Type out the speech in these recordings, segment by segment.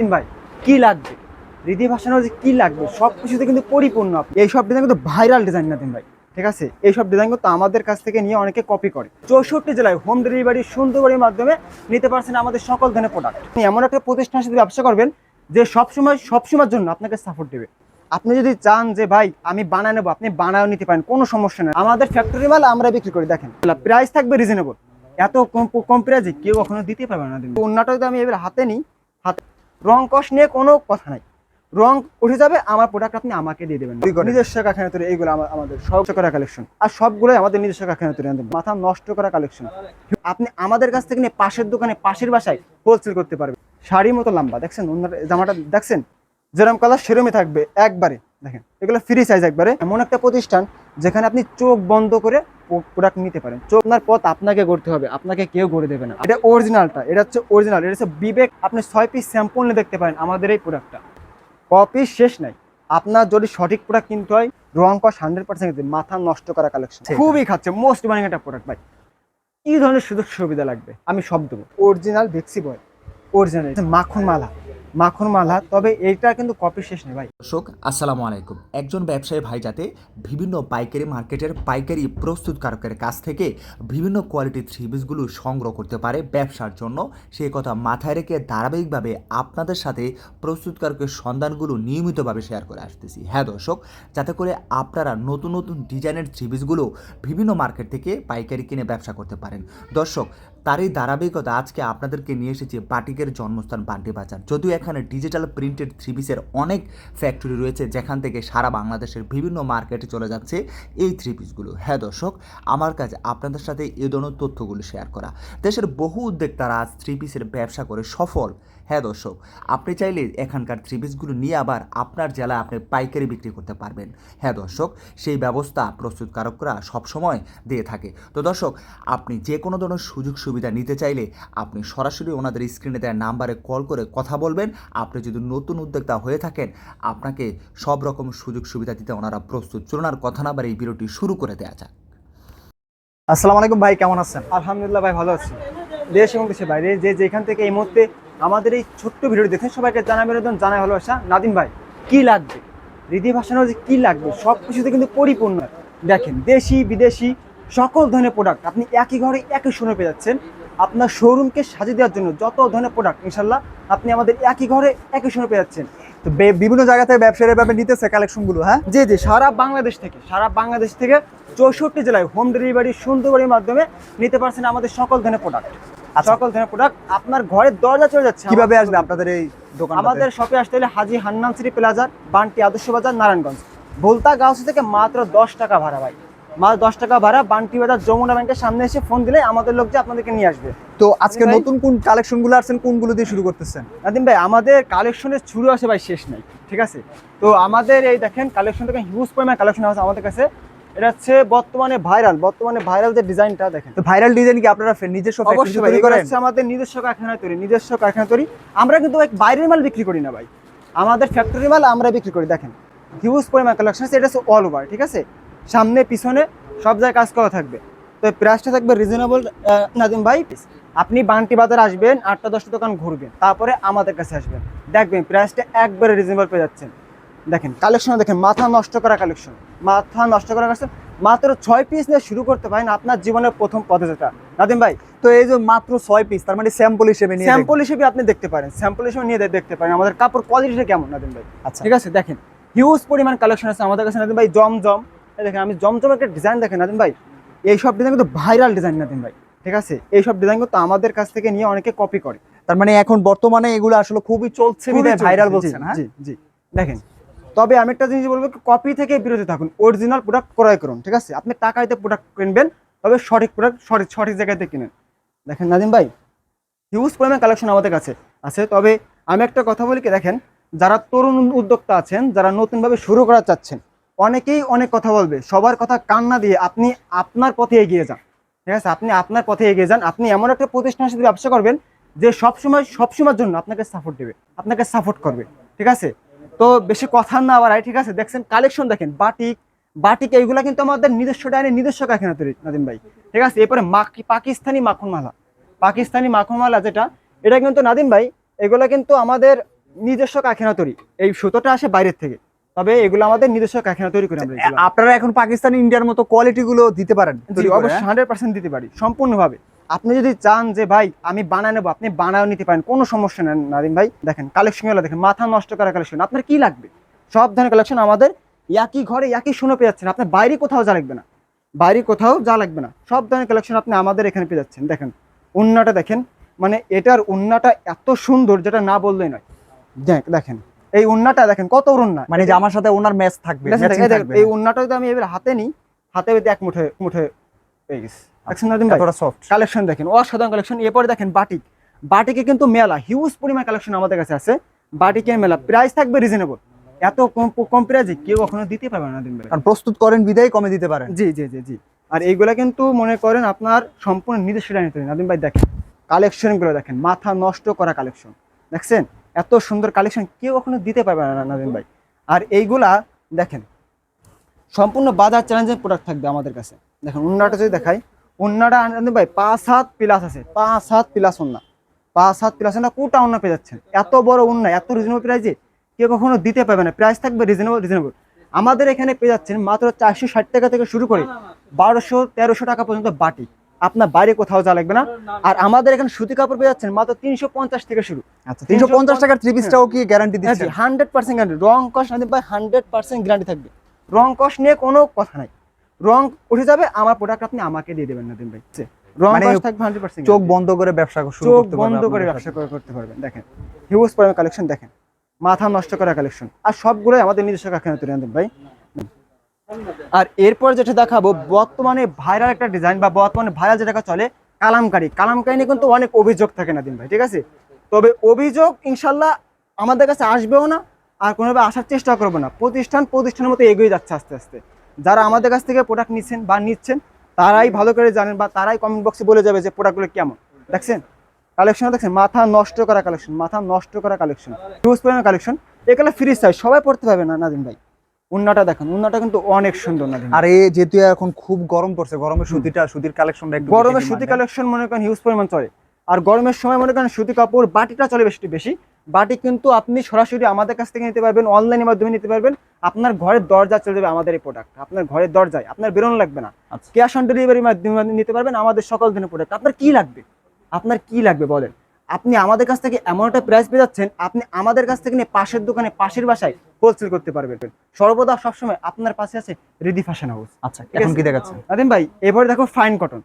দিন ভাই, কি লাগবে? কি লাগবে? কিন্তু পরিপূর্ণ আপনি। এই সব ডিজাইন কিন্তু ভাইরাল ডিজাইন ভাই, ঠিক আছে? ডিজাইন কিন্তু আমাদের কাছ থেকে নিয়ে অনেকে কপি করে। চৌষট্টি জেলায় হোম ডেলিভারি মাধ্যমে নিতে পারছেন আমাদের সকল ধরনের প্রোডাক্ট আপনি এমন একটা প্রতিষ্ঠানের সাথে ব্যবসা করবেন যে সবসময়, সবসময়ের জন্য আপনাকে সাপোর্ট দেবে। আপনি যদি চান যে, ভাই, আমি বানায় নেব, আপনি বানায় নিতে পারেন, কোনো সমস্যা নেই। আমাদের ফ্যাক্টরি মাল আমরা বিক্রি করি, দেখেন। প্রাইস থাকবে রিজনেবল এত কম কম প্রাইজে কেউ কখনো দিতে পারবে না অন্যটা যদি আমি এবার হাতে নিই, হাতে রং কষ নিয়ে কোনো কথা নাই। রং উঠে যাবে আমার প্রোডাক্ট আপনি আমাকে দিয়ে দেবেন। নিজস্ব কারখানা তৈরি এইগুলো আমা- আমাদের সব করা কালেকশন আর সবগুলোই আমাদের নিজস্ব কারখানা তৈরি আনতে মাথা নষ্ট করা কালেকশন আপনি আমাদের কাছ থেকে নিয়ে পাশের দোকানে পাশের বাসায় হোলসেল করতে পারবেন। শাড়ির মতো লম্বা দেখছেন? অন্য জামাটা দেখছেন? যেরকম কালার সেরমই থাকবে একবারে। দেখেন এগুলো ফ্রি সাইজ একবারে। এমন একটা প্রতিষ্ঠান যেখানে আপনি চোখ বন্ধ করে প্রোডাক্ট নিতে পারেন। চোখ আপনার পথ আপনাকে গড়তে হবে আপনাকে কেউ গড়ে দেবে না। এটা অরিজিনালটা এটা হচ্ছে অরিজিনাল এটা হচ্ছে বিবেক। আপনি ছয় পিস স্যাম্পল নিয়ে দেখতে পারেন আমাদের এই প্রোডাক্টটা কপি শেষ নাই। আপনার যদি সঠিক প্রোডাক্ট কিনতে হয় রং কস হান্ড্রেড পার্সেন্ট মাথা নষ্ট করা কালেকশন খুবই খাচ্ছে মোস্ট বানিং একটা প্রোডাক্ট ভাই। কি ধরনের সুযোগ সুবিধা লাগবে? আমি সব দেবো। অরিজিনাল ভেক্সি বয় অরিজিনাল মাখন মালা। মাখন মালা, তবে এইটা কিন্তু কপি শেষ নেই ভাই। দর্শক, আসসালামু আলাইকুম। একজন ব্যবসায়ী ভাই যাতে বিভিন্ন পাইকারি মার্কেটের পাইকারি প্রস্তুতকারকের কাছ থেকে বিভিন্ন কোয়ালিটির থ্রি পিসগুলো সংগ্রহ করতে পারে ব্যবসার জন্য সেই কথা মাথায় রেখে ধারাবাহিকভাবে আপনাদের সাথে প্রস্তুতকারকের সন্ধানগুলো নিয়মিতভাবে শেয়ার করে আসতেছি। হ্যাঁ দর্শক, যাতে করে আপনারা নতুন নতুন ডিজাইনের থ্রি পিসগুলো বিভিন্ন মার্কেট থেকে পাইকারি কিনে ব্যবসা করতে পারেন। দর্শক তারই ধারাবাহিকতা আজকে আপনাদেরকে নিয়ে এসেছে বাটিকের জন্মস্থান বান্টি বাজার। যদিও এখানে ডিজিটাল প্রিন্টেড থ্রি পিসের অনেক ফ্যাক্টরি রয়েছে, যেখান থেকে সারা বাংলাদেশের বিভিন্ন মার্কেটে চলে যাচ্ছে এই থ্রি পিসগুলো হ্যাঁ দর্শক, আমার কাছে আপনাদের সাথে এ ধরনের তথ্যগুলো শেয়ার করা। দেশের বহু উদ্যোক্তারা আজ থ্রি পিসের ব্যবসা করে সফল। হ্যাঁ দর্শক, আপনি চাইলে এখানকার থ্রি পিসগুলো নিয়ে আবার আপনার জেলায় আপনি পাইকারি বিক্রি করতে পারবেন। হ্যাঁ দর্শক, সেই ব্যবস্থা প্রস্তুতকারকরা সবসময় দিয়ে থাকে। তো দর্শক, আপনি যে কোনো ধরনের সুযোগ সুবিধা নিতে চাইলে আপনি সরাসরি ওনাদের স্ক্রিনে দেওয়া নাম্বারে কল করে কথা বলবেন। আপনি যদি নতুন উদ্যোক্তা হয়ে থাকেন, আপনাকে সব রকম সুযোগ সুবিধা দিতে ওনারা প্রস্তুত। চলুন কথা না এই ভিডিওটি শুরু করে দেওয়া যাক। আসসালামু আলাইকুম ভাই, কেমন আছেন? আলহামদুলিল্লাহ ভাই, ভালো আছি। দেশ এবং দেশের বাইরে যে যেখান থেকে এই মুহূর্তে আমাদের এই ছোট্ট ভিডিও দেখেন সবাইকে জানা বেরোদন জানাই ভালোবাসা। নাদিম ভাই, কি লাগবে? রীতি ভাসানোর যে কি লাগবে? সব কিছুতে কিন্তু পরিপূর্ণ। দেখেন, দেশি, বিদেশি, সকল ধরনের প্রোডাক্ট আপনি একই ঘরে একই শোরুমে পেয়ে যাচ্ছেন। আপনার শোরুমকে সাজিয়ে দেওয়ার জন্য যত ধরনের প্রোডাক্ট ইনশাল্লাহ আপনি আমাদের একই ঘরে একই শোরুমে পেয়ে যাচ্ছেন। তো বিভিন্ন জায়গা থেকে ব্যবসায়ীরা এভাবে নিতেছে কালেকশনগুলো হ্যাঁ? জি জি, সারা বাংলাদেশ থেকে, সারা বাংলাদেশ থেকে চৌষট্টি জেলায় হোম ডেলিভারি সুন্দরবাড়ির মাধ্যমে নিতে পারছেন আমাদের সকল ধরনের প্রোডাক্ট। সকল ধরনের প্রোডাক্ট আপনার ঘরের দরজা চলে যাচ্ছে কীভাবে আসবে আপনাদের এই দোকান আমাদের শপে আসতে হলে হাজি হান্নান সিটি প্লাজার বান্টি আদর্শ বাজার নারায়ণগঞ্জ। ভোলতা গাউসি থেকে মাত্র দশ টাকা ভাড়া ভাই। মাত্র দশ টাকা ভাড়া বান্টি বাজার যমুনা ব্যাংকের সামনে এসে ফোন দিলে আমাদের লোক যে আপনাদেরকে নিয়ে আসবে। তো আজকে নতুন কোন কালেকশনগুলো আসছেন কোনগুলো দিয়ে শুরু করতেছেন? নাদিম ভাই আমাদের কালেকশনের শুরু আছে ভাই শেষ নাই ঠিক আছে? তো আমাদের এই দেখেন কালেকশন থেকে হিউজ পরিমাণ কালেকশন আছে আমাদের কাছে। এটা হচ্ছে বর্তমানে ভাইরাল। বর্তমানে ভাইরাল যে ডিজাইনটা দেখেন। তো ভাইরাল ডিজাইন কি আপনারা নিজস্ব ফ্যাক্টরি তৈরি করেন? হচ্ছে আমাদের নিজস্ব কারখানা তৈরি নিজস্ব কারখানা তৈরি। আমরা কিন্তু বাইরের মাল বিক্রি করি না ভাই। আমাদের ফ্যাক্টরি মাল আমরা বিক্রি করি দেখেন। হিউজ পরিমাণ কালেকশন আছে এটা হচ্ছে অল ওভার ঠিক আছে? সামনে পিছনে সব জায়গায় কাজ করা থাকবে। তো প্রাইসটা থাকবে রিজনেবল নাজিম ভাই আপনি বান্টি বাজার আসবেন আটটা দশটা দোকান ঘুরবেন তারপরে আমাদের কাছে আসবেন। দেখবেন প্রাইসটা একবারে রিজনেবল পেয়ে যাচ্ছেন। দেখেন কালেকশন দেখেন মাথা নষ্ট করা কালেকশন মাথা নষ্ট করা কালেকশন মাত্র ছয় পিস নিয়ে শুরু করতে পারেন আপনার জীবনের প্রথম পদযাত্রা নাদিম ভাই তো এই যে মাত্র ছয় পিস তার মানে স্যাম্পল হিসেবে নিয়ে স্যাম্পল হিসেবে আপনি দেখতে পারেন স্যাম্পল হিসেবে নিয়ে দেখতে পারেন। আমাদের কাপড় কোয়ালিটিটা কেমন নাদিম ভাই? আচ্ছা। ঠিক আছে দেখেন হিউজ পরিমাণ কালেকশন আছে আমাদের কাছে নাদিম ভাই জমজম। দেখেন আমি জমজম একটা ডিজাইন দেখেন নাদিম ভাই। এই সব ডিজাইন কিন্তু ভাইরাল ডিজাইন নাদিম ভাই। ঠিক আছে? এই সব ডিজাইন কিন্তু আমাদের কাছ থেকে নিয়ে অনেকে কপি করে। তার মানে এখন বর্তমানে এগুলো আসলে খুবই চলছে ভাইরাল বলছেন হ্যাঁ? জি জি। দেখেন তবে আমি একটা জিনিস বলব কপি থেকে বিরত থাকুন অরিজিনাল প্রোডাক্ট ক্রয় করুন, ঠিক আছে? আপনি টাকা টাকাইতে প্রোডাক্ট কিনবেন, তবে সঠিক প্রোডাক্ট সঠিক সঠিক জায়গাতে কিনেন। দেখেন নাদিম ভাই হিউজ পরিমাণ কালেকশন আমাদের কাছে আছে, তবে আমি একটা কথা বলি কি, দেখেন, যারা তরুণ উদ্যোক্তা আছেন, যারা নতুনভাবে শুরু করা চাচ্ছেন, অনেকেই অনেক কথা বলবে, সবার কথা কান্না দিয়ে আপনি আপনার পথে এগিয়ে যান, ঠিক আছে? আপনি আপনার পথে এগিয়ে যান, আপনি এমন একটা প্রতিষ্ঠানের সাথে ব্যবসা করবেন, যে সবসময়, সবসময়ের জন্য আপনাকে সাপোর্ট দেবে, আপনাকে সাপোর্ট করবে, ঠিক আছে? তো বেশি কথা না বাড়াই ঠিক আছে? দেখছেন কালেকশন দেখেন বাটিক বাটিক এইগুলা কিন্তু আমাদের নিজস্ব ডাইনে নিজস্ব কারখানা তৈরি নাদিম ভাই। ঠিক আছে? এরপরে পাকিস্তানি মাখন মালা পাকিস্তানি মাখন মালা যেটা এটা কিন্তু নাদিম ভাই এগুলা কিন্তু আমাদের নিজস্ব কারখানা তৈরি। এই সুতোটা আসে বাইরের থেকে। তবে এগুলো আমাদের নিজস্ব কারখানা তৈরি করে আমরা আপনারা এখন পাকিস্তানি ইন্ডিয়ার মতো কোয়ালিটি গুলো দিতে পারেন জি অবশ্যই হ্যাঁ? হান্ড্রেড পার্সেন্ট দিতে পারি সম্পূর্ণভাবে। আপনি যদি চান যে ভাই আমি বানায় নেব আপনি বানাও নিতে পারেন কোনো সমস্যা নেই নাদিম ভাই। দেখেন কালেকশনগুলো দেখেন মাথা নষ্ট করা কালেকশন আপনার কি লাগবে? সব ধরনের কালেকশন আমাদের একই ঘরে একই শুনে পেয়ে যাচ্ছেন। আপনার বাইরে কোথাও যা লাগবে না। বাইরে কোথাও যা লাগবে না। সব ধরনের কালেকশন আপনি আমাদের এখানে পেয়ে যাচ্ছেন। দেখেন উন্নাটা দেখেন মানে এটার উন্নাটা এত সুন্দর যেটা না বললেই নয়। দেখ দেখেন এই উন্নাটা দেখেন কত উন্না। মানে জামার সাথে ওনার ম্যাচ থাকবে এই উন্নাটা যদি আমি এবার হাতে নিই হাতে এক মুঠে মুঠে পেয়ে গেছি। দেখছেন নাদিম ভাই সফট কালেকশন দেখেন অসাধারণ কালেকশন এরপরে দেখেন বাটিক বাটিকে কিন্তু মেলা হিউজ পরিমাণ কালেকশন আমাদের কাছে আছে। বাটিকের মেলা প্রাইস থাকবে রিজনেবল এত কম কম প্রাইসে কেউ কখনো দিতে পারবে না দিন কারণ প্রস্তুত করেন বিদায় কমে দিতে পারেন। জি জি জি জি। আর এইগুলা কিন্তু মনে করেন আপনার সম্পূর্ণ নিজস্ব তৈরি। নাদিম ভাই দেখেন কালেকশনগুলো দেখেন মাথা নষ্ট করা কালেকশন দেখছেন? এত সুন্দর কালেকশন কেউ কখনো দিতে পারবে না নাদিম ভাই। আর এইগুলা দেখেন সম্পূর্ণ বাজার চ্যালেঞ্জের প্রোডাক্ট থাকবে আমাদের কাছে। দেখেন অন্যটা যদি দেখাই। নাদিম ভাই পাঁচ প্লাস আছে পাঁচ প্লাস উন্না পাঁচ প্লাস উন্না কোটা উন্না পেয়ে যাচ্ছেন। এত বড় উন্না এত রিজনেবল প্রাইসে কেউ কখনো দিতে পারবে না। প্রাইস থাকবে রিজনেবল রিজনেবল আমাদের এখানে পেয়ে যাচ্ছেন মাত্র চারশো ষাট টাকা থেকে শুরু করে বারোশো তেরোশো টাকা পর্যন্ত বাটি। আপনার বাইরে কোথাও যা লাগবে না। আর আমাদের এখানে সুতি কাপড় পেয়ে যাচ্ছেন মাত্র তিনশো পঞ্চাশ থেকে শুরু। আচ্ছা তিনশো পঞ্চাশ টাকার থ্রি পিসটাও কি গ্যারান্টি দিচ্ছেন? হান্ড্রেড পার্সেন্ট গ্যারান্টি রং কস নাদিম ভাই হান্ড্রেড পার্সেন্ট গ্যারান্টি থাকবে। রং কস নিয়ে কোনো কথা নাই। রং উঠে যাবে আমার প্রোডাক্ট আপনি আমাকে দিয়ে দেবেন নাদিম ভাই। রং মানে থাকবে হান্ড্রেড পার্সেন্ট চোখ বন্ধ করে ব্যবসা শুরু চোখ বন্ধ করে ব্যবসা করতে পারবেন। দেখেন হিউজ পরিমাণ কালেকশন দেখেন মাথা নষ্ট করা কালেকশন আর সবগুলোই আমাদের নিজস্ব কারখানা তৈরি আনতেন ভাই। আর এরপর যেটা দেখাবো বর্তমানে ভাইরাল একটা ডিজাইন বা বর্তমানে ভাইরাল যেটা চলে কালামকারি। কালামকারি নিয়ে কিন্তু অনেক অভিযোগ থাকে না দিন ভাই ঠিক আছে? তবে অভিযোগ ইনশাল্লাহ আমাদের কাছে আসবেও না আর কোনোভাবে আসার চেষ্টা করব না। প্রতিষ্ঠান প্রতিষ্ঠানের মতো এগিয়ে যাচ্ছে আস্তে আস্তে। যারা আমাদের কাছ থেকে প্রোডাক্ট নিচ্ছেন বা নিচ্ছেন তারাই ভালো করে জানেন বা তারাই কমেন্ট বক্সে বলে যাবে যে প্রোডাক্টগুলো কেমন। দেখছেন? কালেকশন দেখছেন? মাথা নষ্ট করা কালেকশন মাথা নষ্ট করা কালেকশন হিউজ পরিমাণ কালেকশন এগুলো ফ্রি সাইজ সবাই পড়তে পারবে না নাদিম ভাই। উন্নাটা দেখেন উন্নাটা কিন্তু অনেক সুন্দর ভাই। আর এই যেহেতু এখন খুব গরম পড়ছে গরমের সুতিটা সুতির কালেকশনটা গরমের সুতি কালেকশন মনে করেন হিউজ পরিমাণ চলে। আর গরমের সময় মনে করেন সুতি কাপড় বাটিটা চলে বেশি বেশি। বাটি কিন্তু আপনি সরাসরি আমাদের কাছ থেকে নিতে পারবেন অনলাইনের মাধ্যমে নিতে পারবেন। আপনার ঘরের দরজা চলে যাবে আমাদের এই প্রোডাক্ট আপনার ঘরের দরজায় আপনার বেরোনো লাগবে না। ক্যাশ অন ডেলিভারির মাধ্যমে নিতে পারবেন আমাদের সকল ধরনের প্রোডাক্ট আপনার কি লাগবে? আপনার কি লাগবে বলেন? আপনি আমাদের কাছ থেকে এমন একটা প্রাইস পেয়ে যাচ্ছেন আপনি আমাদের কাছ থেকে নিয়ে পাশের দোকানে পাশের বাসায় হোলসেল করতে পারবেন। সর্বদা সবসময় আপনার পাশে আছে রিদি ফ্যাশন হাউস আচ্ছা এখন কি দেখাচ্ছেন? নাদিম ভাই এবারে দেখো ফাইন কটন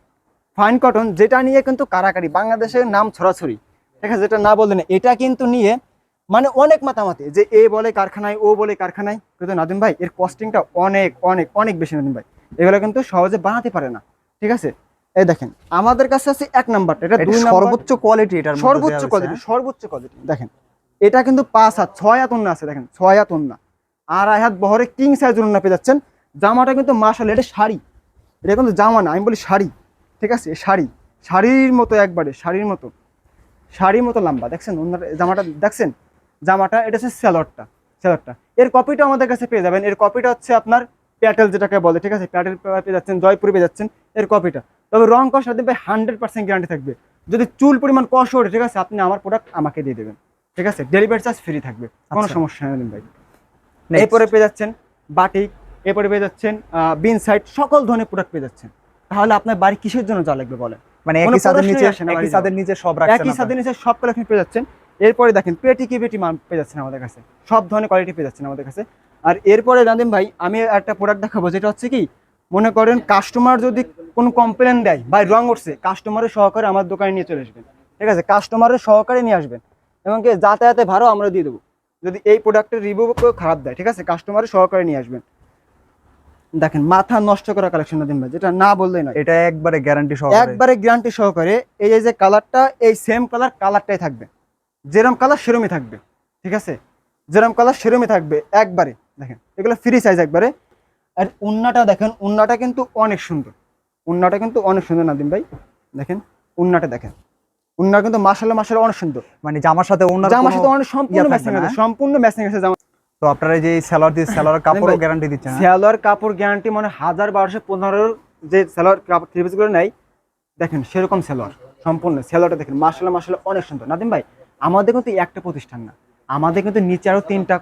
ফাইন কটন যেটা নিয়ে কিন্তু কারাকারি বাংলাদেশের নাম ছড়াছড়ি। ঠিক আছে যেটা না বললে না এটা কিন্তু নিয়ে মানে অনেক মাতামাতি যে এ বলে কারখানায় ও বলে কারখানায়। কিন্তু নাদিম ভাই এর কস্টিংটা অনেক অনেক অনেক বেশি নাদিম ভাই। এগুলো কিন্তু সহজে বানাতে পারে না। ঠিক আছে? এই দেখেন আমাদের কাছে আছে এক নাম্বারটা এটা এটা দুই নাম্বার। সর্বোচ্চ কোয়ালিটি এটার মধ্যে সর্বোচ্চ কোয়ালিটি হ্যাঁ? সর্বোচ্চ কোয়ালিটি দেখেন এটা কিন্তু পাঁচ হাত ছয় হাত ওন্না আছে দেখেন ছয় হাত ওন্না আড়াই হাত বহরে কিং সাইজ ওন্না পেয়ে যাচ্ছেন। জামাটা কিন্তু মাসাল এটা শাড়ি। এটা কিন্তু জামা না আমি বলি শাড়ি। ঠিক আছে? শাড়ি। শাড়ির মতো একবারে শাড়ির মতো। শাড়ির মতো লম্বা দেখছেন? ওন্নাটা জামাটা দেখছেন? জামাটা এটা হচ্ছে স্যালোয়ারটা স্যালোয়ারটা। এর কপিটা আমাদের কাছে পেয়ে যাবেন। এর কপিটা হচ্ছে আপনার প্যাটেল যেটাকে বলে ঠিক আছে? প্যাটেল পেয়ে যাচ্ছেন জয়পুর পেয়ে যাচ্ছেন এর কপিটা তবে রং কষ ভাই হান্ড্রেড পার্সেন্ট গ্যারান্টি থাকবে। যদি চুল পরিমাণ কষ ওঠে ঠিক আছে? আপনি আমার প্রোডাক্ট আমাকে দিয়ে দেবেন। ঠিক আছে? ডেলিভারি চার্জ ফ্রি থাকবে। কোনো আচ্ছা। সমস্যা নেই ভাই। এরপরে পেয়ে যাচ্ছেন বাটিক এরপরে পেয়ে যাচ্ছেন বিন সাইড সকল ধরনের প্রোডাক্ট পেয়ে যাচ্ছেন। তাহলে আপনার বাড়ি কিসের জন্য যা লাগবে বলেন? মানে একই ছাদের নিচে একই ছাদের নিচে সব রাখছেন একই সাথে নিচে সব কালেকশন পেয়ে যাচ্ছেন। এরপরে দেখেন পেটি কি পেটি মাল পেয়ে যাচ্ছেন আমাদের কাছে। সব ধরনের কোয়ালিটি পেয়ে যাচ্ছেন আমাদের কাছে। আর এরপরে নাদিম ভাই আমি একটা প্রোডাক্ট দেখাবো যেটা হচ্ছে কি মনে করেন কাস্টমার যদি কোনো কমপ্লেন দেয় বা রং উঠছে কাস্টমারের সহকারে আমার দোকানে নিয়ে চলে আসবেন। ঠিক আছে? কাস্টমারের সহকারে নিয়ে আসবেন। এবং যাতায়াতে ভাড়াও আমরা দিয়ে দেবো। যদি এই প্রোডাক্টের রিভিউ খারাপ দেয় ঠিক আছে? কাস্টমারের সহকারে নিয়ে আসবেন। দেখেন মাথা নষ্ট করা কালেকশন নাদিম ভাই যেটা না বললেই নয়। এটা একবারে গ্যারান্টি সহকারে। একবারে গ্যারান্টি সহকারে এই যে কালারটা এই সেম কালার কালারটাই থাকবে। যেরম কালার সেরমই থাকবে ঠিক আছে? যেরম কালার সেরমই থাকবে একবারে দেখেন এগুলো ফ্রি সাইজ একবারে। আর উন্নাটা দেখেন উন্নাটা কিন্তু অনেক সুন্দর। উন্নাটা কিন্তু অনেক সুন্দর নাদিম ভাই? দেখেন উন্নাটা দেখেন। উন্না কিন্তু মাসাল্লাহ মাসাল্লাহ অনেক সুন্দর। মানে জামার সাথে ওনার জামার সাথে অনেক সম্পূর্ণ ম্যাচিং আছে হ্যাঁ? সম্পূর্ণ ম্যাচিং আছে জামা তো আপনারা যে সেলর দিয়ে সেলরের কাপড়ও গ্যারান্টি দিচ্ছেন হ্যাঁ? সেলোয়ার কাপড় গ্যারান্টি মানে হাজার বারোশো পনেরোর যে সেলোয়ার কাপড় থ্রি গুলো নেয় দেখেন সেরকম সেলোয়ার সম্পূর্ণ সেলোয়ারটা দেখেন মাসাল্লাহ মাসাল্লাহ অনেক সুন্দর। নাদিম ভাই আমাদের কিন্তু একটা প্রতিষ্ঠান না আমাদের কিন্তু নিচে আরও তিনটা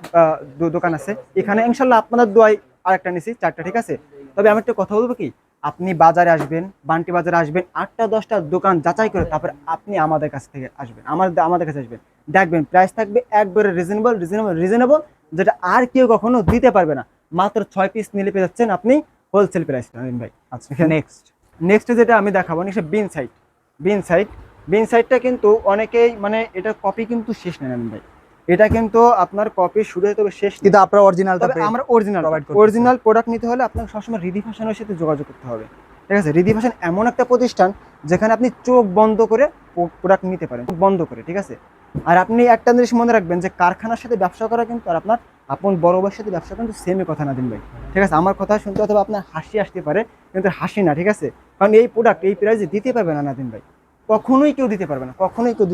দোকান আছে এখানে ইনশাল্লাহ আপনাদের দোয়াই আরেকটা নিছি চারটা ঠিক আছে? তবে আমি একটা কথা বলব কি আপনি বাজারে আসবেন বান্টি বাজারে আসবেন আটটা দশটা দোকান যাচাই করে তারপর আপনি আমাদের কাছ থেকে আসবেন আমার আমাদের কাছে আসবেন। দেখবেন প্রাইস থাকবে একবারে রিজনেবল রিজনেবল রিজনেবল যেটা আর কেউ কখনো দিতে পারবে না। মাত্র ছয় পিস নিলে পেয়ে যাচ্ছেন আপনি হোলসেল প্রাইস ভাই আচ্ছা নেক্সট নেক্সট যেটা আমি দেখাবো সে বিন সাইট বিন সাইট বিন সাইডটা কিন্তু অনেকেই মানে এটা কপি কিন্তু শেষ নেন আমি ভাই। এটা কিন্তু আপনার কপি শুরু হতে হবে শেষ। কিন্তু আপনার অরিজিনালটা তবে আমরা অরিজিনাল। অরিজিনাল প্রোডাক্ট নিতে হলে আপনাকে সবসময় রিদি ফ্যাশনের সাথে যোগাযোগ করতে হবে। ঠিক আছে? রিদি ফ্যাশন এমন একটা প্রতিষ্ঠান যেখানে আপনি চোখ বন্ধ করে প্রোডাক্ট নিতে পারেন। বন্ধ করে, ঠিক আছে? আর আপনি একটা জিনিস মনে রাখবেন যে কারখানার সাথে ব্যবসা করা কিন্তু, আর আপনার আপন বড় ভাইয়ের সাথে ব্যবসা কিন্তু সেমই কথা না দিন ভাই। ঠিক আছে? আমার কথা শুনতে অথবা আপনার হাসি আসতে পারে, কিন্তু হাসি না, ঠিক আছে? কারণ এই প্রোডাক্ট এই প্রাইসে দিতে পারবে না নাদিন ভাই। কখনোই কেউ দিতে পারবে না, কখনোই কেউ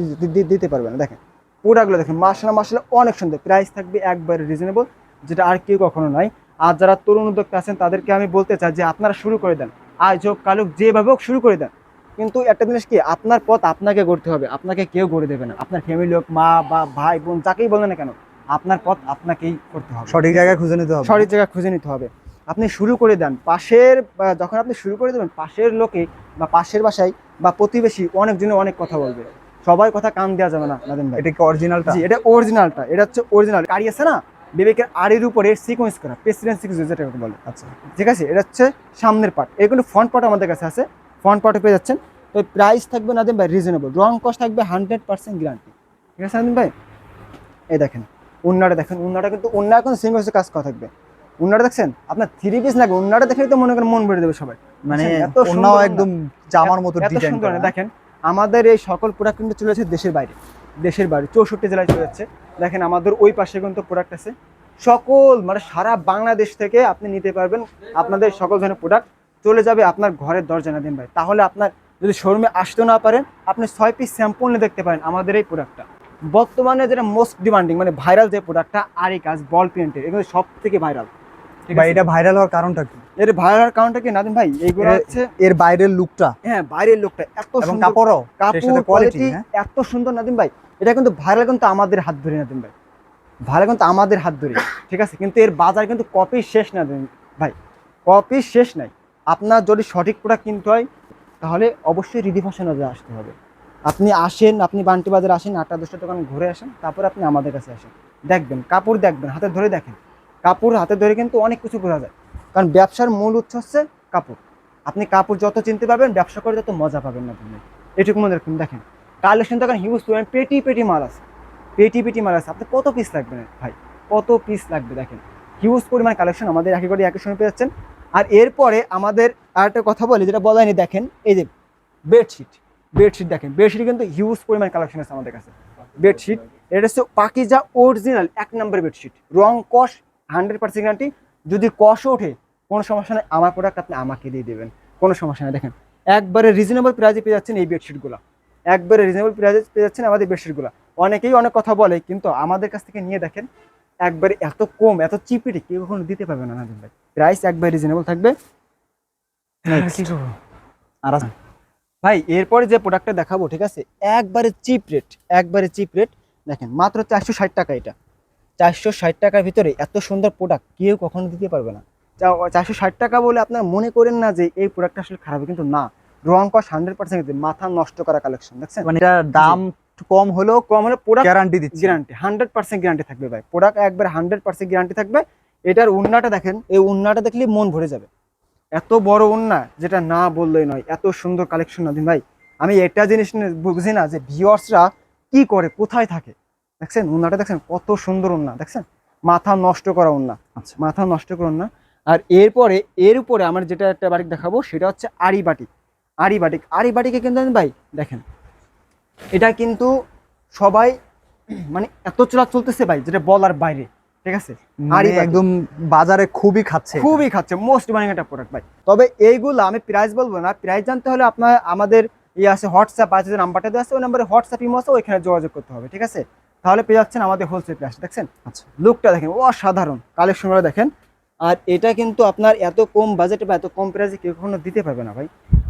দিতে পারবে না। দেখেন প্রোডাক্টগুলো দেখেন মাসলা মাসলা অনেক সুন্দর। প্রাইস থাকবে একবারে রিজনেবল যেটা আর কেউ কখনো নাই। আর যারা তরুণ উদ্যোক্তা আছেন, তাদেরকে আমি বলতে চাই যে আপনারা শুরু করে দেন। আজ হোক, কাল হোক, যেভাবে হোক, শুরু করে দেন। কিন্তু একটা জিনিস কি আপনার পথ আপনাকে গড়তে হবে আপনাকে কেউ গড়ে দেবে না। আপনার ফ্যামিলি হোক মা বা ভাই বোন যাকেই বলেন না কেন আপনার পথ আপনাকেই করতে হবে। সঠিক জায়গায় খুঁজে নিতে হবে। সঠিক জায়গা খুঁজে নিতে হবে। আপনি শুরু করে দেন পাশের যখন আপনি শুরু করে দেবেন পাশের লোকে বা পাশের বাসায় বা প্রতিবেশী অনেকজনে অনেক কথা বলবে। সবাই কথা কান দেওয়া যাবে না নাদিম ভাই। এটা কি অরিজিনালটা জি এটা অরিজিনালটা এটা হচ্ছে অরিজিনাল গাড়ি আছে না বিবেকের আড়ির উপরে সিকোয়েন্স করা প্রেসিডেন্ট সিকোয়েন্স যেটা বলে। আচ্ছা। ঠিক আছে এটা হচ্ছে সামনের পার্ট এর কিন্তু ফ্রন্ট পার্ট আমাদের কাছে আছে? ফ্রন্ট পার্টে পেয়ে যাচ্ছেন। তো প্রাইস থাকবে নাদিম ভাই রিজনেবল রং কস্ট থাকবে হান্ড্রেড পার্সেন্ট গ্যারান্টি ঠিক আছে নাদিম ভাই? এই দেখেন উন্নাটা দেখেন উন্নাটা কিন্তু উন্না এখন সিঙ্গেল কাজ করা থাকবে। উন্নাটা দেখছেন? আপনার থ্রি পিস লাগবে উন্নাটা দেখলেই তো মনে করেন মন বেড়ে দেবে সবাই। মানে সুন্দর একদম জামার মতো ডিজাইন করা দেখেন আমাদের এই সকল প্রোডাক্ট কিন্তু চলে যাচ্ছে দেশের বাইরে। দেশের বাইরে চৌষট্টি জেলায় চলে যাচ্ছে। দেখেন আমাদের ওই পাশে কিন্তু প্রোডাক্ট আছে। সকল মানে সারা বাংলাদেশ থেকে আপনি নিতে পারবেন আপনাদের সকল ধরনের প্রোডাক্ট চলে যাবে আপনার ঘরের দরজা না দিন ভাই। তাহলে আপনার যদি শোরুমে আসতে না পারেন আপনি ছয় পিস স্যাম্পল নিয়ে দেখতে পারেন আমাদের এই প্রোডাক্টটা বর্তমানে যেটা মোস্ট ডিমান্ডিং মানে ভাইরাল যে প্রোডাক্টটা আরি কাজ বল প্রিন্টের এগুলো সব থেকে ভাইরাল ভাই এটা ভাইরাল হওয়ার কারণটা কি? এর ভাইরাল কারণটা কি নাদিম ভাই? এইগুলো এর- হচ্ছে এর বাইরের লুকটা হ্যাঁ বাইরের লোকটা এত সুন্দর কাপড়ও। কাপড় কোয়ালিটি হ্যাঁ। এত সুন্দর নাদিম ভাই। এটা কিন্তু ভাইরাল কিন্তু আমাদের হাত ধরে নাদিম ভাই। ভাইরাল কিন্তু আমাদের হাত ধরে। ঠিক আছে? কিন্তু এর বাজার কিন্তু কপি শেষ না দিন ভাই। কপি শেষ নাই। আপনার যদি সঠিক প্রোডাক্ট কিনতে হয়, তাহলে অবশ্যই রিদি ফ্যাশনে আসতে হবে। আপনি আসেন, আপনি বান্টি বাজারে আসেন, আটটা দশটা দোকান ঘুরে আসেন, তারপর আপনি আমাদের কাছে আসেন। দেখবেন, কাপড় দেখবেন, হাতে ধরে দেখেন। কাপড় হাতে ধরে কিন্তু অনেক কিছু বোঝা যায়। কারণ ব্যবসার মূল উৎস হচ্ছে কাপড়। আপনি কাপড় যত চিনতে পারবেন, ব্যবসা করে তত মজা পাবেন না তুমি এটুকু মনে রাখবেন, দেখেন। কালেকশন তো এখন হিউজ পরিমাণ পেটি পেটি মাল আছে। পেটি পেটি মাল আছে। আপনি কত পিস লাগবে, ভাই? কত পিস লাগবে, দেখেন। হিউজ পরিমাণ কালেকশন আমাদের একই করে একই সময় পেয়ে যাচ্ছেন। আর এরপরে আমাদের আর একটা কথা বলি, যেটা বলা হয়নি, দেখেন, এই যে বেডশিট বেডশিট দেখেন বেডশিট কিন্তু হিউজ পরিমাণ কালেকশন আছে আমাদের কাছে। বেডশিট এটা হচ্ছে পাকিজা অরিজিনাল এক নম্বর বেডশিট রং কস হান্ড্রেড পার্সেন্ট গ্যারান্টি যদি কষও ওঠে, কোনো সমস্যা নেই, আমার প্রোডাক্ট আপনি আমাকে দিয়ে দেবেন। কোনো সমস্যা নেই, দেখেন। একবারে রিজনেবল প্রাইজে পেয়ে যাচ্ছেন এই বেডশিটগুলো একবারে রিজনেবল প্রাইজে পেয়ে যাচ্ছেন আমাদের বেডশিটগুলো অনেকেই অনেক কথা বলে, কিন্তু আমাদের কাছ থেকে নিয়ে দেখেন একবারে এত কম এত চিপিটি কেউ কখনো দিতে পারবে না নাদিম ভাই। প্রাইস একবারে রিজনেবল থাকবে। করব? আর ভাই এরপরে যে প্রোডাক্টটা দেখাবো ঠিক আছে? একবারে চিপ রেট একবারে চিপ রেট দেখেন মাত্র চারশো ষাট টাকা এটা। চারশো ষাট টাকার ভিতরে এত সুন্দর প্রোডাক্ট কেউ কখনো দিতে পারবে না। চারশো ষাট টাকা বলে আপনারা মনে করেন না যে এই প্রোডাক্টটা আসলে খারাপ কিন্তু না। রং কস হান্ড্রেড পার্সেন্ট মাথা নষ্ট করা কালেকশন দেখছেন? মানে এটা দাম কম হলেও কম হলে প্রোডাক্ট গ্যারান্টি দিচ্ছে। গ্যারান্টি হান্ড্রেড পার্সেন্ট গ্যারান্টি থাকবে ভাই। প্রোডাক্ট একবার হান্ড্রেড পার্সেন্ট গ্যারান্টি থাকবে। এটার উন্নাটা দেখেন এই উন্নাটা দেখলে মন ভরে যাবে। এত বড় উন্না যেটা না বললেই নয় এত সুন্দর কালেকশন নাদিম ভাই। আমি এটা জিনিস বুঝি না যে ভিওয়ার্সরা কি করে কোথায় থাকে? দেখছেন উন্নাটা দেখছেন কত সুন্দর উন্না দেখছেন? মাথা নষ্ট করা উন্না আচ্ছা। মাথা নষ্ট করুন না আর এরপরে এর উপরে আমার যেটা একটা বাটিক দেখাবো সেটা হচ্ছে আড়ি বাটিক আড়ি বাটিক আড়ি বাটিকে কিন্তু ভাই দেখেন এটা কিন্তু সবাই মানে এত চলা চলতেছে ভাই যেটা বলার বাইরে ঠিক আছে? মানে আড়ি বাটি। একদম বাজারে খুবই খাচ্ছে খুবই খাচ্ছে মোস্ট ডিমান্ডিং একটা প্রোডাক্ট ভাই। তবে এইগুলো আমি প্রাইস বলব না প্রাইস জানতে হলে আপনার আমাদের ইয়ে আছে হোয়াটসঅ্যাপ আছে যে নাম্বারটা দেওয়া আছে ওই নাম্বারে হোয়াটসঅ্যাপ ইমো আছে ওইখানে যোগাযোগ করতে হবে ঠিক আছে? তাহলে পেয়ে যাচ্ছেন আমাদের হোলসেল প্রাইস দেখছেন? আচ্ছা। লুকটা দেখেন অসাধারণ কালেকশনগুলো দেখেন। আর এটা কিন্তু আপনার এত কম বাজেটে বা এত কম প্রাইসে কেউ কখনো দিতে পারবে না ভাই।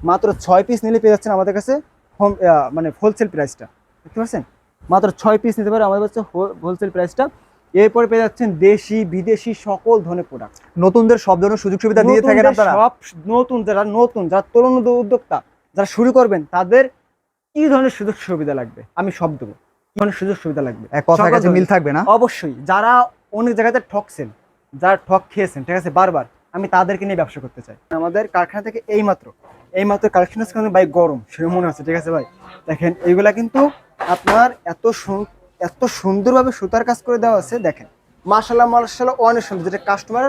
মাত্র ছয় পিস নিলে পেয়ে যাচ্ছেন আমাদের কাছে হোম মানে হোলসেল প্রাইসটা দেখতে পাচ্ছেন? মাত্র ছয় পিস নিতে পারে আমাদের হচ্ছে হোলসেল প্রাইসটা এরপরে পেয়ে যাচ্ছেন দেশি বিদেশি সকল ধরনের প্রোডাক্ট নতুনদের সব ধরনের সুযোগ সুবিধা দিয়ে থাকেন আপনারা? সব নতুন যারা নতুন যারা তরুণ উদ্যোক্তা যারা শুরু করবেন তাদের কি ধরনের সুযোগ সুবিধা লাগবে? আমি সব দেবো। কি ধরনের সুযোগ সুবিধা লাগবে? কাছে মিল থাকবে না? অবশ্যই। যারা অনেক জায়গাতে ঠকছেন যারা ঠক খেয়েছেন ঠিক আছে? বারবার আমি তাদেরকে নিয়ে ব্যবসা করতে চাই। আমাদের কারখানা থেকে এই মাত্র এই মাত্র কালেকশন কিন্তু ভাই গরম সেটা মনে হচ্ছে ঠিক আছে ভাই? দেখেন এইগুলা কিন্তু আপনার এত এত সুন্দরভাবে সুতার কাজ করে দেওয়া আছে দেখেন। মার্শাল্লাহ মার্শাল্লাহ অনেক সুন্দর যেটা কাস্টমার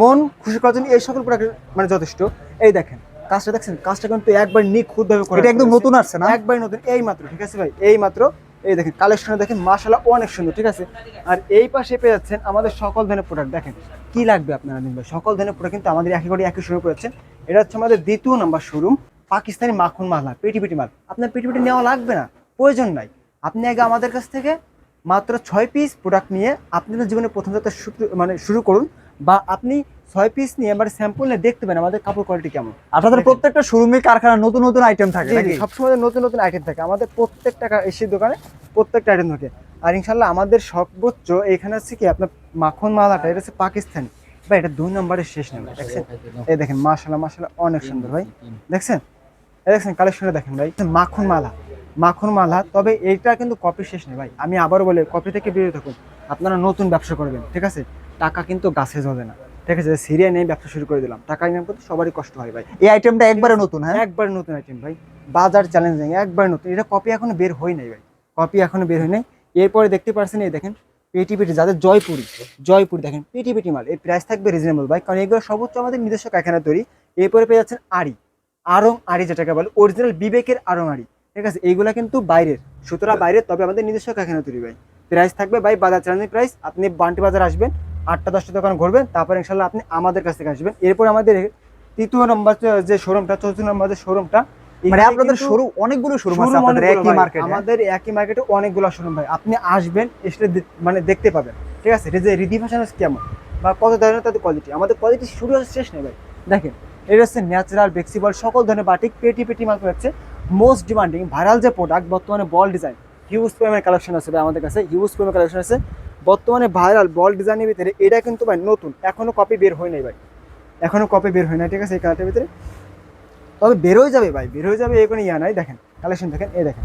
মন খুশি করার জন্য এই সকল প্রোডাক্ট মানে যথেষ্ট। এই দেখেন কাজটা দেখছেন কাজটা কিন্তু একবার নিখুঁত ভাবে করা এটা একদম নতুন আসছে না? একবার নতুন এই মাত্র ঠিক আছে ভাই? এই মাত্র এই দেখেন কালেকশনে দেখেন মাশাআল্লাহ অনেক সুন্দর ঠিক আছে? আর এই পাশে পেয়ে যাচ্ছেন আমাদের সকল ধরনের প্রোডাক্ট দেখেন। কি লাগবে আপনারা সকল ধরনের প্রোডাক্ট কিন্তু আমাদের একই করে একই শোরুম করেছেন এটা হচ্ছে আমাদের দ্বিতীয় নাম্বার শোরুম পাকিস্তানি মাখন মাল পেটি পেটি মাল। আপনার পেটি পেটি নেওয়া লাগবে না প্রয়োজন নাই। আপনি আগে আমাদের কাছ থেকে মাত্র ছয় পিস প্রোডাক্ট নিয়ে আপনাদের জীবনে প্রথম যাত্রা শুরু- মানে শুরু করুন বা আপনি ছয় পিস নিয়ে মানে স্যাম্পল নিয়ে দেখতে পারেন আমাদের কাপড় কোয়ালিটি কেমন। আপনাদের প্রত্যেকটা শোরুমে কারখানা নতুন নতুন আইটেম থাকে সবসময় নতুন নতুন আইটেম থাকে। আমাদের প্রত্যেকটা এসির দোকানে প্রত্যেকটা আইটেম থাকে। আর ইনশাল্লাহ আমাদের সর্বোচ্চ এখানে হচ্ছে কি? আপনার মাখন মালাটা এটা হচ্ছে পাকিস্তানি। ভাই এটা দুই নম্বরের শেষ নেবে দেখছেন? এই দেখেন মাশাল্লাহ মাশাল্লাহ অনেক সুন্দর ভাই। দেখছেন? এই দেখছেন কালেকশনটা দেখেন ভাই মাখন মালা মাখন মালা তবে এইটা কিন্তু কপি শেষ নেই ভাই। আমি আবারও বলে কপি থেকে বেরিয়ে থাকুন। আপনারা নতুন ব্যবসা করবেন ঠিক আছে? টাকা কিন্তু গাছে জলে না ঠিক আছে? সিরিয়া নিয়ে ব্যবসা শুরু করে দিলাম। টাকা ইনকাম করতে সবারই কষ্ট হয় ভাই। এই আইটেমটা একবারে নতুন হ্যাঁ? একবার নতুন আইটেম ভাই। বাজার চ্যালেঞ্জিং একবার নতুন। এটা কপি এখনও বের হয় নাই ভাই। কপি এখনও বের হয় নাই। এরপরে দেখতে পাচ্ছেন এই দেখেন পেটি পেটি যাদের জয়পুরি জয়পুরি দেখেন পেটি পেটি মাল এই প্রাইস থাকবে রিজনেবল ভাই। কারণ এগুলো সর্বোচ্চ আমাদের নিজস্ব কারখানা তৈরি। এরপরে পেয়ে যাচ্ছেন আড়ি। আরং আড়ি যেটাকে বলে অরিজিনাল বিবেকের আরং আড়ি। ঠিক আছে? এইগুলা কিন্তু বাইরের, সুতরাং বাইরের, তবে আমাদের নিজস্ব কারখানা তৈরি ভাই। প্রাইস থাকবে ভাই, বাজার চ্যালেঞ্জিং প্রাইস আপনি বান্টি বাজার আসবেন, আটটা, দশটা দোকান ঘুরবেন, তারপর ইনশাল্লাহ আপনি আমাদের কাছ থেকে আসবেন। এরপর আমাদের তৃতীয় নম্বর যে শোরুমটা চতুর্থ নম্বর যে শোরুমটা মানে আপনাদের শোরুম অনেকগুলো শোরুম আছে আপনাদের একই। মার্কেটে আমাদের একই মার্কেটে অনেকগুলো শোরুম ভাই। আপনি আসবেন এসে মানে দেখতে পাবেন। ঠিক আছে? রিদি ফ্যাশন কেমন? বা কত ধরনের তাদের কোয়ালিটি আমাদের কোয়ালিটি শুরু হচ্ছে শেষ নেই ভাই। দেখেন এটা হচ্ছে ন্যাচারাল ফ্লেক্সিবল সকল ধরনের বাটিক পেটি পেটি মাল হচ্ছে মোস্ট ডিমান্ডিং ভাইরাল যে প্রোডাক্ট বর্তমানে বল ডিজাইন হিউজ পরিমাণে কালেকশন আছে ভাই আমাদের কাছে। হিউজ পরিমাণে কালেকশন আছে। বর্তমানে ভাইরাল বল ডিজাইনের ভিতরে এটা কিন্তু ভাই নতুন। এখনও কপি বের হয় নাই ভাই। এখনও কপি বের হয় না ঠিক আছে? এই কালারটার ভিতরে। তবে বেরোয় যাবে ভাই বেরোয় যাবে এই কোনো ইয়া নাই দেখেন কালেকশন দেখেন এই দেখেন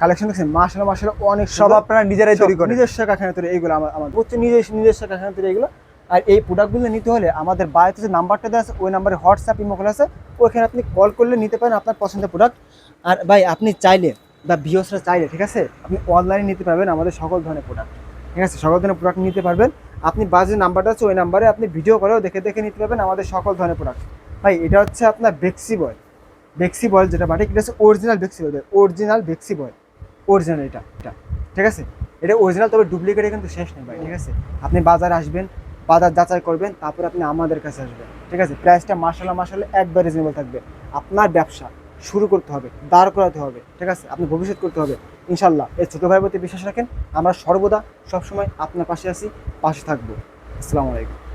কালেকশন দেখছেন মাসালা মাসালা অনেক সব। আপনারা নিজেরাই তৈরি করেন। নিজস্ব কারখানা তৈরি এইগুলো আমার আমার হচ্ছে নিজস্ব নিজস্ব কারখানা তৈরি এগুলো আর এই প্রোডাক্টগুলো নিতে হলে আমাদের বাড়িতে যে নাম্বারটা দেওয়া আছে ওই নাম্বারে হোয়াটসঅ্যাপ ইমো খোলা আছে ওইখানে আপনি কল করলে নিতে পারেন আপনার পছন্দের প্রোডাক্ট আর ভাই আপনি চাইলে বা ভিওসরা চাইলে ঠিক আছে আপনি অনলাইনে নিতে পারবেন আমাদের সকল ধরনের প্রোডাক্ট ঠিক আছে সকল ধরনের প্রোডাক্ট নিতে পারবেন। আপনি বাজে নাম্বারটা আছে ওই নাম্বারে আপনি ভিডিও করেও দেখে দেখে নিতে পারবেন আমাদের সকল ধরনের প্রোডাক্ট ভাই এটা হচ্ছে আপনার বেক্সি বয় বেক্সি বয়েল যেটা বাটে, এটা হচ্ছে অরিজিনাল বেক্সি বয়েল অরিজিনাল বেক্সি বয়েল অরিজিনাল এটা এটা। ঠিক আছে? এটা অরিজিনাল তবে ডুপ্লিকেটে কিন্তু শেষ নেই, ভাই। ঠিক আছে? আপনি বাজার আসবেন, বাজার যাচাই করবেন, তারপর আপনি আমাদের কাছে আসবেন। ঠিক আছে? প্রাইসটা মাসালা মাসালা একবার রিজনেবল থাকবে। আপনার ব্যবসা শুরু করতে হবে, দাঁড় করাতে হবে, ঠিক আছে? আপনি ভবিষ্যৎ করতে হবে। ইনশাল্লাহ এই ছোটো ভাইয়ের প্রতি বিশ্বাস রাখেন। আমরা সর্বদা সবসময় আপনার পাশে আছি, পাশে থাকব। আসসালামু আলাইকুম।